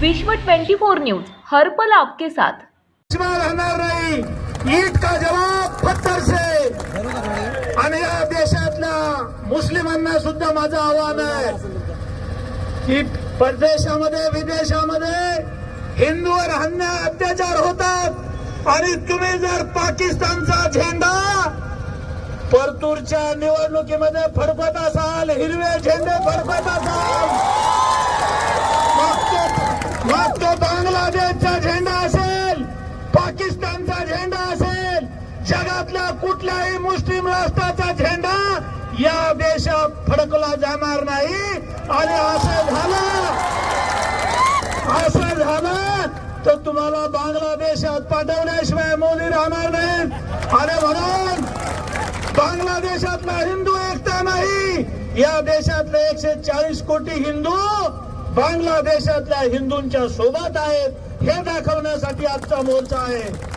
विश्व 24 न्यूज हर्पल आपके साथ. राहणार नाही. ईट का जवाब पत्थर से? आणि या देशातल्या मुस्लिमांना सुद्धा माझं आव्हान आहे की परदेशामध्ये विदेशामध्ये हिंदूवर अन्याय अत्याचार होतात. आणि तुम्ही जर पाकिस्तानचा झेंडा परतूरच्या निवडणुकीमध्ये फरफत असाल हिरवे झेंडे फरफत असाल जगातल्या कुठल्याही मुस्लिम राष्ट्राचा झेंडा या देशात फडकला जाणार नाही. आणि असं झालं असं झालं तर तुम्हाला बांगलादेशात पाठवण्याशिवाय मोदी राहणार नाही. आणि म्हणून बांगलादेशातला हिंदू एकता नाही. या देशातले एकशे चाळीस कोटी हिंदू बांगलादेशातल्या हिंदूंच्या सोबत आहेत. हे दाखवण्यासाठी आजचा मोर्चा आहे.